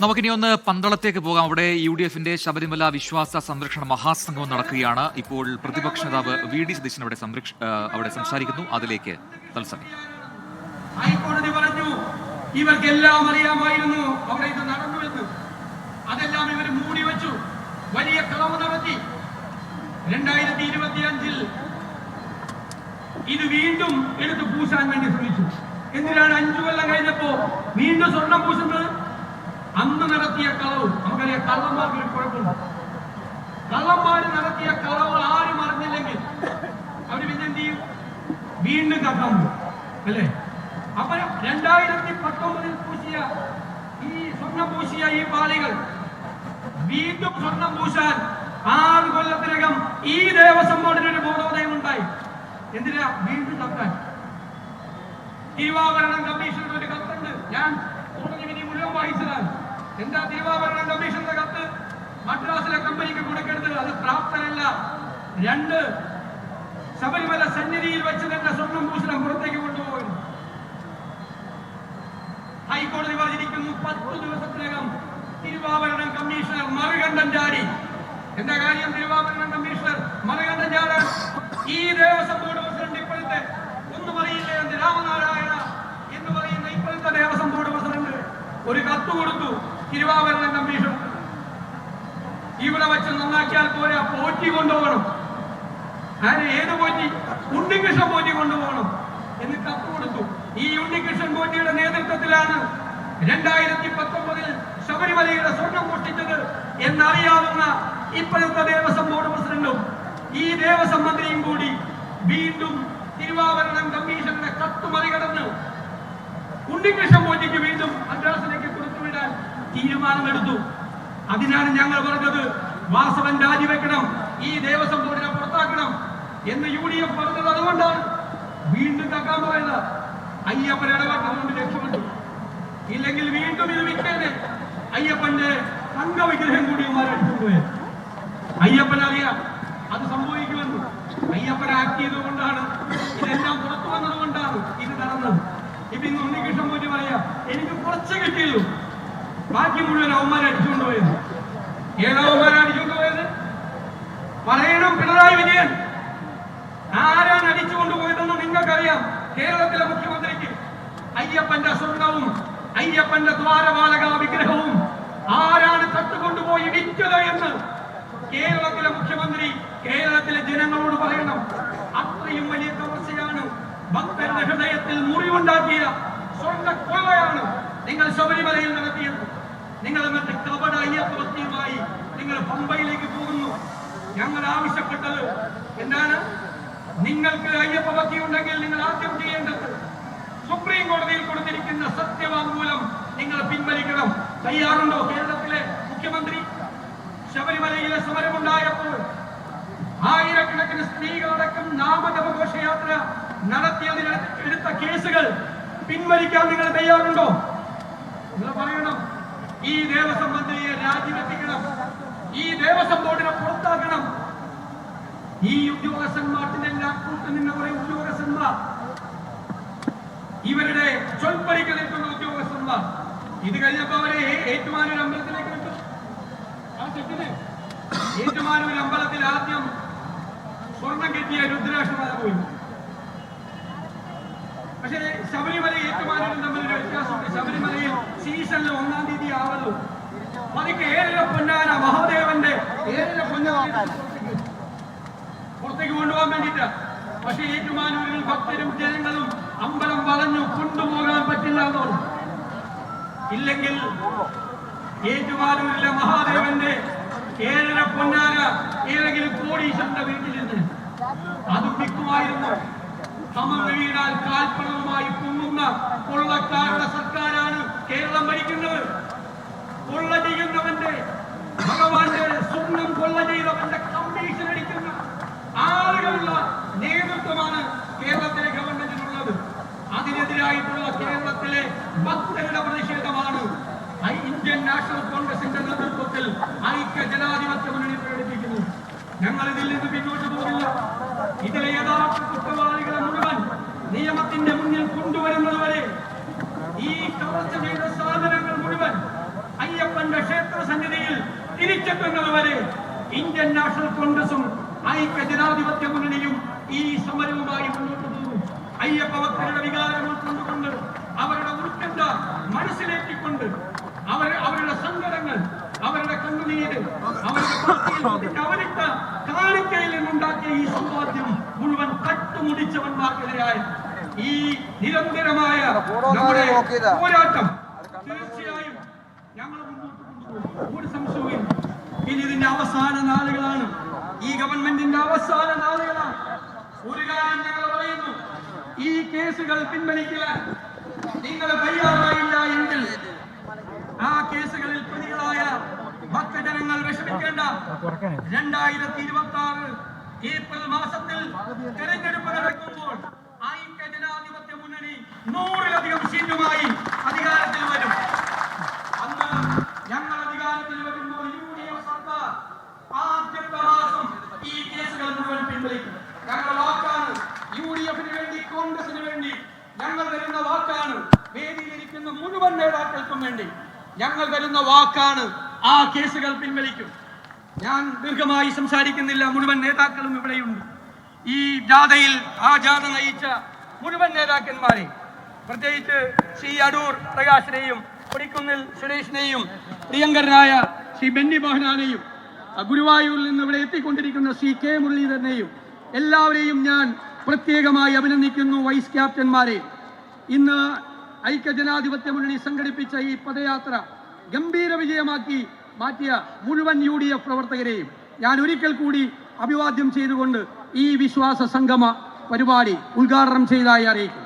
നമുക്കിനി ഒന്ന് പന്തളത്തേക്ക് പോകാം. അവിടെ യു ഡി എഫിന്റെ ശബരിമല വിശ്വാസ സംരക്ഷണ മഹാസംഗമം നടക്കുകയാണ്. ഇപ്പോൾ പ്രതിപക്ഷ നേതാവ് വി ഡി സതീശൻ അവിടെ സംരക്ഷ അവിടെ സംസാരിക്കുന്നു. അതിലേക്ക് തത്സമയം. ഹൈക്കോടതി പറഞ്ഞു ഇവർക്കെല്ലാം അറിയാമായിരുന്നു അവിടെ ഇത് നടന്നുവെന്ന്. അതെല്ലാം ഇവർ മൂടി വെച്ചു. വലിയ കളവ് നടത്തി. രണ്ടായിരത്തി ഇരുപത്തി അഞ്ചിൽ ഇത് വീണ്ടും എടുത്ത് പൂശാൻ വേണ്ടി ശ്രമിച്ചു. എന്തിനാണ് അഞ്ചു കൊല്ലം കഴിഞ്ഞപ്പോ വീണ്ടും സ്വർണം പൂശുന്നത്? അന്ന് നടത്തിയ കളവും നമുക്കറിയാം കള്ളന്മാർക്ക് ഒരു കുഴപ്പമുണ്ട് കള്ളന്മാര് നടത്തിയ കളവ് ആരും അറിഞ്ഞില്ലെങ്കിൽ അവർ പിന്നെ എന്ത് ചെയ്യും? വീണ്ടും കക്കാൻ പോകും അല്ലേ? അപ്പൊ രണ്ടായിരത്തി പത്തൊമ്പതിൽ പൂശിയ ഈ സ്വർണം പൂശിയ ഈ പാളികൾ വീണ്ടും സ്വർണം പൂശാൻ ആറ് കൊല്ലത്തിനകം ഈ ദേവസ്വം ബോർഡിന് ഒരു ബോധോദയം ഉണ്ടായി എന്തിനാ? വീണ്ടും തക്കാൻ തിരുവാഭരണം കമ്മീഷണർ ഒരു കത്തുണ്ട്. ഞാൻ മുഴുവൻ വായിച്ചതാണ്. എന്താ തിരുവാഭരണ കമ്മീഷന്റെ കത്ത്? മദ്രാസിലെ കമ്പനിക്ക് കൊടുക്കരുത് അത് പ്രാപ്തനല്ല. രണ്ട് ശബരിമല സന്നിധിയിൽ വെച്ച് തന്നെ സ്വർണം ഭൂഷണം പുറത്തേക്ക് കൊണ്ടുപോകുന്നു ഹൈക്കോടതി പറഞ്ഞിരിക്കുന്നു പത്ത് ദിവസത്തിനകം തിരുവാഭരണം കമ്മീഷണർ മറികണ്ഠൻ ചാടി. എന്താ കാര്യം തിരുവാഭരണം കമ്മീഷണർ മറികണ്ഠൻ ചാടാൻ? ഈ ദേവസ്വം ബോർഡ് പ്രസിഡന്റ് ഇപ്പോഴത്തെ ഒന്നും അറിയില്ല എന്ന് രാമനാരായണ എന്ന് പറയുന്ന ഇപ്പോഴത്തെ ദേവസ്വം ബോർഡ് പ്രസിഡന്റ് ഒരു കത്ത് കൊടുത്തു. തിരുവാഭരണം കമ്മീഷൻ. ഇവിടെ വെച്ച് നന്നാക്കിയാൽ പോരാ പോറ്റി കൊണ്ടുപോകണം. ഞാൻ ഏത് പോറ്റി? ഉണ്ണികൃഷ്ണൻ പോറ്റി കൊണ്ടുപോകണം എന്ന് കപ്പ് കൊടുത്തു. ഈ ഉണ്ണികൃഷ്ണൻ പോറ്റിയുടെ നേതൃത്വത്തിലാണ് രണ്ടായിരത്തി പത്തൊമ്പതിൽ ശബരിമലയുടെ സ്വർണം മോഷ്ടിച്ചത് എന്നറിയാവുന്ന ഇപ്പോഴത്തെ ദേവസ്വം ബോർഡ് പ്രസിഡന്റും ഈ ദേവസ്വം മന്ത്രിയും കൂടി വീണ്ടും തിരുവാഭരണം കമ്മീഷന്റെ കത്ത് മറികടന്ന് ഉണ്ണികൃഷ്ണൻ പോറ്റിക്ക് വീണ്ടും കൊടുത്തുവിടാൻ തീരുമാനമെടുത്തു. അതിനാണ് ഞങ്ങൾ പറഞ്ഞത് വാസവൻ രാജിവെക്കണം ഈ ദേവസ്വം ബോർഡിനെ പുറത്താക്കണം എന്ന് യു ഡി എഫ് പറഞ്ഞത് അതുകൊണ്ടാണ്. വീണ്ടും കക്കാൻ പോയത് അയ്യപ്പൻ ഇടപെട്ടതുകൊണ്ട് രക്ഷപ്പെട്ടു. ഇല്ലെങ്കിൽ വീണ്ടും ഇത് വിൽക്കേനെ അയ്യപ്പന്റെ തങ്ക വിഗ്രഹം കൂടി അടിച്ചുകൊണ്ടുപോയത് അയ്യപ്പൻ അറിയാം അത് സംഭവിക്കുമെന്ന്. അയ്യപ്പൻ ആക്ട് ചെയ്തുകൊണ്ടാണ് ഇതെല്ലാം പുറത്തു വന്നത് കൊണ്ടാണ് ഇത് നടന്നത്. ഇപ്പൊ ഇന്ന് ഉണ്ണികൃഷ്ണൻ പോറ്റി പറയാ എനിക്ക് കുറച്ച് കിട്ടിയുള്ളൂ ബാക്കി മുഴുവൻ അവന്മാരെ അടിച്ചുകൊണ്ടുപോയത് ഏതവന്മാരെ അടിച്ചുകൊണ്ടുപോയത് പറയണം പിണറായി വിജയൻ. ആരാണ് അടിച്ചുകൊണ്ട് പോയതെന്ന് നിങ്ങൾക്കറിയാം. കേരളത്തിലെ മുഖ്യമന്ത്രിക്ക് അയ്യപ്പന്റെ സ്വർണവും അയ്യപ്പന്റെ ദ്വാരപാലക വിഗ്രഹവും ആരാണ് തട്ടുകൊണ്ടുപോയി വിറ്റത് എന്ന് കേരളത്തിലെ മുഖ്യമന്ത്രി കേരളത്തിലെ ജനങ്ങളോട് പറയണം. അത്രയും വലിയ കവർച്ചയാണ് ഭക്തരുടെ ഹൃദയത്തിൽ മുറിവുണ്ടാക്കിയ സ്വർണ കൊള്ളയാണ് നിങ്ങൾ ശബരിമലയിൽ നടത്തിയത്. നിങ്ങൾ എന്നിട്ട് കപട അയ്യപ്പ ഭക്തിയുമായി നിങ്ങൾ പമ്പയിലേക്ക് പോകുന്നു. ഞങ്ങൾ ആവശ്യപ്പെട്ടത് എന്താണ്? നിങ്ങൾക്ക് അയ്യപ്പ ഭക്തി ഉണ്ടെങ്കിൽ നിങ്ങൾ ആദ്യം ചെയ്യേണ്ടത് സുപ്രീം കോടതിയിൽ കൊടുത്തിരിക്കുന്ന സത്യവാങ്മൂലം നിങ്ങൾ പിൻവലിക്കണം. തയ്യാറുണ്ടോ കേരളത്തിലെ മുഖ്യമന്ത്രി? ശബരിമലയിലെ സമരമുണ്ടായപ്പോൾ ആയിരക്കണക്കിന് സ്ത്രീകളടക്കം നാമജപ ഘോഷയാത്ര എടുത്ത കേസുകൾ പിൻവലിക്കാൻ നിങ്ങൾ തയ്യാറുണ്ടോ? നിങ്ങൾ പറയണം. ഈ ദേവസ്വം മന്ത്രിയെ രാജിവെപ്പിക്കണം. ഈ ദേവസ്വം ബോർഡിനെ പുറത്താക്കണം. ഈ ഉദ്യോഗസ്ഥന്മാർക്കെല്ലാം കൂട്ടു നിന്ന ഉദ്യോഗസ്ഥന്മാർ. ഇവരുടെ ചൊൽപ്പടിക്ക് നിൽക്കുന്ന ഉദ്യോഗസ്ഥന്മാർ. ഇത് കഴിഞ്ഞപ്പോ അവരെ ഏറ്റുമാനൂർ അമ്പലത്തിലേക്ക് വിട്ടു. ആ ഏറ്റുമാനൂർ അമ്പലത്തിൽ ആദ്യം സ്വർണം കെട്ടിയ രുദ്രാക്ഷമാല പോയി. പക്ഷേ ശബരിമല ഏറ്റുമാനൂരും തമ്മിലൊരു വ്യത്യാസമുണ്ട്. ശബരിമലയിൽ സീസണിൽ ഒന്നാം തീയതി ആവുള്ളൂ പതുക്കെ ഏഴര പൊന്നാന മഹാദേവന്റെ ഏഴര പൊന്നാന പുറത്തേക്ക് കൊണ്ടുപോകാൻ വേണ്ടിട്ട് പക്ഷേ ഏറ്റുമാനൂരിൽ ഭക്തരും ജനങ്ങളും അമ്പലം വളഞ്ഞു കൊണ്ടുപോകാൻ പറ്റില്ല എന്ന് ഇല്ലെങ്കിൽ ഏറ്റുമാനൂരിലെ മഹാദേവന്റെ ഏഴര പൊന്നാന ഏതെങ്കിലും കോടീശ്വരന്റെ വീട്ടിലിരുന്ന് അത് വിൽക്കുമായിരുന്നു സമം വീണാൽ കാൽപ്പണവുമായി പൊങ്ങുന്ന കൊള്ളക്കാരുടെ സർക്കാരാണ് കേരളം ഭരിക്കുന്നത്. കൊള്ള ചെയ്യുന്നവന്റെ ഭഗവാന്റെ സ്വർണം കൊള്ള ചെയ്തവന്റെ കമ്മീഷൻ അടിക്കുന്ന ആളുകളുള്ള നേതൃത്വമാണ് കേരളത്തിലെ ഗവൺമെന്റിനുള്ളത്. അതിനെതിരായിട്ടുള്ള കേരളത്തിലെ ഭക്തരുടെ പ്രതിഷേധമാണ്. ഇന്ത്യൻ നാഷണൽ കോൺഗ്രസിന്റെ നേതൃത്വത്തിൽ ഐക്യ ജനാധിപത്യ മുന്നണി പ്രകടിപ്പിക്കുന്നു. ഞങ്ങൾ ഇതിൽ നിന്ന് പിന്നോട്ട് തിരിച്ചെത്തുന്നത് വരെ ഇന്ത്യൻ നാഷണൽ കോൺഗ്രസും ഐക്യ ജനാധിപത്യ മുന്നണിയും ഈ സമരവുമായി മുന്നോട്ട് പോകും. അയ്യപ്പ ഭക്തരുടെ വികാരം ഉൾക്കൊണ്ടുകൊണ്ട് അവരുടെ ഉത്കണ്ഠ മനസ്സിലേറ്റിക്കൊണ്ട് അവർ അവരുടെ സങ്കടങ്ങൾ അവരുടെ കണ്ണുനീര് അവരുടെ അവരിട്ട കാണിക്കയിൽ നിന്നുണ്ടാക്കിയ ഈ സമ്പാദ്യം മുഴുവൻ കട്ടുമുടിച്ചവന്മാർക്കെതിരായ ഈ നിരന്തരമായ നമ്മുടെ പോരാട്ടം. തീർച്ചയായും ഞങ്ങൾ മുന്നോട്ട് കൊണ്ടുപോകും. ഒരു സംശയവും ഇനി ഇതിന്റെ അവസാന നാളുകളാണ്. ഈ ഗവൺമെന്റിന്റെ അവസാന നാളുകളാണ്. ഒരു കാര്യം ഞങ്ങൾ പറയുന്നു. ഈ കേസുകൾ പിൻവലിക്കുക നിങ്ങൾ തയ്യാറായില്ല എങ്കിൽ ആ കേസുകളിൽ പ്രതികളായ ഭക്തജനങ്ങൾ വിഷമിക്കേണ്ട. രണ്ടായിരത്തി ഇരുപത്തി ആറ് ഏപ്രിൽ മാസത്തിൽ തെരഞ്ഞെടുപ്പ് നടക്കുമ്പോൾ ഐക്യ ജനാധിപത്യ മുന്നണി നൂറിലധികം സീറ്റുമായി പിൻവലിക്കും ഞങ്ങളുടെ വാക്കാണ്. യു ഡി എഫിന് വേണ്ടി കോൺഗ്രസിന് വേണ്ടി ഞങ്ങൾ തരുന്ന വാക്കാണ്. വേദിയിലിരിക്കുന്ന മുഴുവൻ നേതാക്കൾക്കും വേണ്ടി ഞങ്ങൾ തരുന്ന വാക്കാണ് ആ കേസുകൾ പിൻവലിക്കും. ഞാൻ ദീർഘമായി സംസാരിക്കുന്നില്ല. മുഴുവൻ നേതാക്കളും ഇവിടെയുണ്ട്. ഈ ജാഥയിൽ ആ ജാഥ നയിച്ച മുഴുവൻ നേതാക്കന്മാരെ പ്രത്യേകിച്ച് ശ്രീ അടൂർ പ്രകാശിനെയും കൊടിക്കുന്നിൽ സുരേഷിനെയും പ്രിയങ്കരനായ ശ്രീ ബെന്നി മോഹനാനെയും ഗുരുവായൂരിൽ നിന്ന് ഇവിടെ എത്തിക്കൊണ്ടിരിക്കുന്ന സി കെ മുരളീധരനെയും എല്ലാവരെയും ഞാൻ പ്രത്യേകമായി അഭിനന്ദിക്കുന്നു വൈസ് ക്യാപ്റ്റന്മാരെ. ഇന്ന് ഐക്യജനാധിപത്യ മുന്നണി സംഘടിപ്പിച്ച ഈ പദയാത്ര ഗംഭീര വിജയമാക്കി മാറ്റിയ മുഴുവൻ യു ഡി എഫ് പ്രവർത്തകരെയും ഞാൻ ഒരിക്കൽ കൂടി അഭിവാദ്യം ചെയ്തുകൊണ്ട് ഈ വിശ്വാസ സംഗമ പരിപാടി ഉദ്ഘാടനം ചെയ്തതായി അറിയിക്കുന്നു.